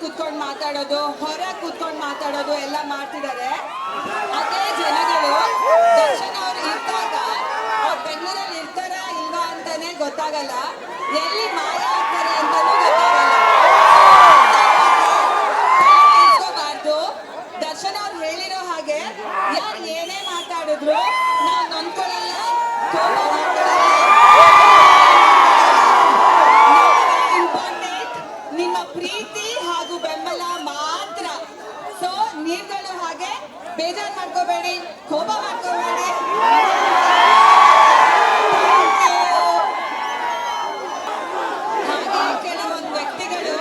ಕೂತ್ಕೊಂಡು ಮಾತಾಡೋದು ಹೊರ ಕೂತ್ಕೊಂಡು ಮಾತಾಡೋದು ಎಲ್ಲ ಮಾಡ್ತಿದ್ದಾರೆ. ಅದೇ ಜನಗಳು ದರ್ಶನ ಅವ್ರು ಇದ್ದಾಗ ಅವ್ರು ಬೆಂಗಳೂರಲ್ಲಿ ಇರ್ತಾರ ಇಲ್ವಾ ಅಂತಾನೆ ಗೊತ್ತಾಗಲ್ಲ. ಎಲ್ಲಿ ಮಾಯ ಆಗ್ತಾರೆ ಅಂತಾನೂ ಗೊತ್ತಾಗಲ್ಲ. ದರ್ಶನ ಅವ್ರು ಹೇಳಿರೋ ಹಾಗೆ ಯಾರು ಏನೇ ಮಾತಾಡಿದ್ರು ನಾವು ನೊಂದ್ಕೊಳ್ಳಲ್ಲ ಕೋಪ ಮಾಡ್ಕೊಳ್ಳಲ್ಲ ಇಂಪಾರ್ಟೆಂಟ್ ನಿಮ್ಮ ಪ್ರೀತಿ ಹಾಗೂ ಬೆಂಬಲ ಮಾತ್ರ. ಸೊ ನೀವುಗಳು ಹಾಗೆ ಬೇಜಾರು ಮಾಡ್ಕೋಬೇಡಿ, ಕೋಪ ಮಾಡ್ಕೋಬೇಡಿ. ಹಾಗೆ ಕೆಲವೊಂದು ವ್ಯಕ್ತಿಗಳು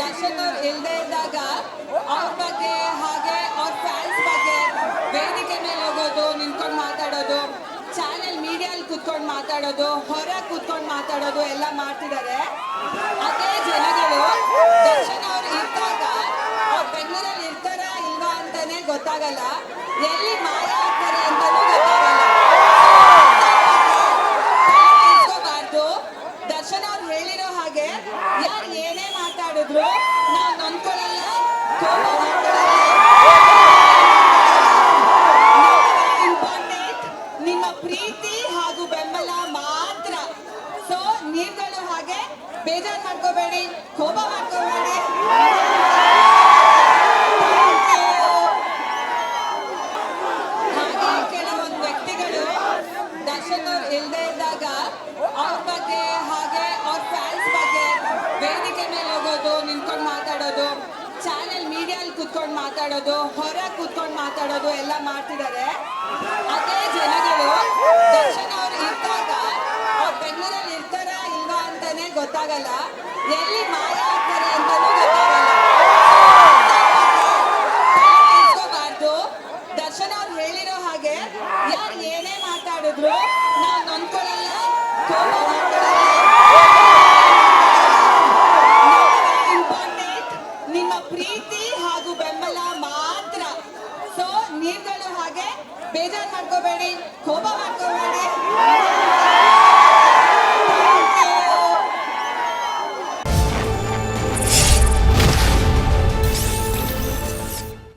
ದರ್ಶನ ಇಲ್ಲದೆ ಇದ್ದಾಗ ಅವ್ರ ಬಗ್ಗೆ ಹಾಗೆ ಅವ್ರ ಫ್ಯಾನ್ಸ್ ಬಗ್ಗೆ ವೇದಿಕೆ ಮೇಲೆ ಹೋಗೋದು ನಿಂತ್ಕೊಂಡು ಮಾತಾಡೋದು ಚಾನೆಲ್ ಮೀಡಿಯಲ್ಲಿ ಕುತ್ಕೊಂಡು ಮಾತಾಡೋದು ಹೊರ ಕುತ್ಕೊಂಡು ಮಾತಾಡೋದು ಎಲ್ಲ ಮಾಡ್ತಿದ್ದಾರೆ ಅದೇ ಜನಗಳು ದರ್ಶನ ಅವ್ರು ಇದ್ದಾಗ ಅವ್ರು ಬೆಂಗಳೂರಲ್ಲಿ ಇರ್ತಾರ ಇಲ್ವಾ ಅಂತಾನೆ ಗೊತ್ತಾಗಲ್ಲ. ಎಲ್ಲಿ ಮಾಯ ಆಗ್ತಾರೆ ಅಂತಾನೂ ಗೊತ್ತಾಗಲ್ಲ. ದರ್ಶನ್ ಅವ್ರು ಹೇಳಿರೋ ಹಾಗೆ ಯಾರು ಏನೇ ಮಾತಾಡಿದ್ರು ನಾವು ನೊಂದ್ಕೊಳ್ಳಲ್ಲ ಕೋಪ ಮಾಡ್ಕೊಳ್ಳಲ್ಲ ಇಂಪಾರ್ಟೆಂಟ್ ನಿಮ್ಮ ಪ್ರೀತಿ ಹಾಗೂ ಬೆಂಬಲ ಮಾತ್ರ ಸೊ ನೀವುಗಳು ಹಾಗೆ ಬೇಜಾರ್ ಮಾಡ್ಕೋಬೇಡಿ, ಕೋಪ ಮಾಡ್ಕೋಬೇಡಿ. ಹಾಗೆ ಕೆಲವೊಂದು ವ್ಯಕ್ತಿಗಳು ದರ್ಶನ್ ಅವ್ರು ಇಲ್ಲದೆ ಇದ್ದಾಗ ಅವ್ರ ಬಗ್ಗೆ ಹಾಗೆ ಅವ್ರ ಫ್ಯಾನ್ಸ್ ಬಗ್ಗೆ ವೇದಿಕೆ ಮೇಲೆ ಹೋಗೋದು, ನಿಂತ್ಕೊಂಡು ಮಾತಾಡೋದು ಚಾನೆಲ್ ಮೀಡಿಯಲ್ಲಿ ಕೂತ್ಕೊಂಡು ಮಾತಾಡೋದು ಹೊರ ಕೂತ್ಕೊಂಡು ಮಾತಾಡೋದು ಎಲ್ಲ ಮಾಡ್ತಿದ್ದಾರೆ. ಅದೇ ಜನಗಳು ದರ್ಶನ್ ಅವ್ರು ಇದ್ದಾಗ ಅವ್ರು ಬೆಂಗಳೂರಲ್ಲಿ ಇರ್ತಾರ ಇಲ್ವಾ ಅಂತಾನೆ ಗೊತ್ತಾಗಲ್ಲ. ಎಲ್ಲಿ ಮಾಯ ಆಗ್ತಾರೆ ಅಂತಲೂ ಗೊತ್ತಾಗಲ್ಲ. ಕೆಡಿಸ್ಕೋಬಾರ್ದು ದರ್ಶನ್ ಅವ್ರು ಹೇಳಿರೋ ಹಾಗೆ ಯಾರು ಏನೇ ಮಾತಾಡಿದ್ರು ನಾವು ನೊಂದ್ಕೊಳ್ಳಲ್ಲ ಇಂಪಾರ್ಟೆಂಟ್ ನಿಮ್ಮ ಪ್ರೀತಿ ಹಾಗೂ ಬೆಂಬಲ ಮಾತ್ರ. ಸೊ ನೀವುಗಳು ಹಾಗೆ ಬೇಜಾರು ಮಾಡ್ಕೋಬೇಡಿ, ಕೋಪ ಮಾಡ್ಕೋಬೇಡಿ.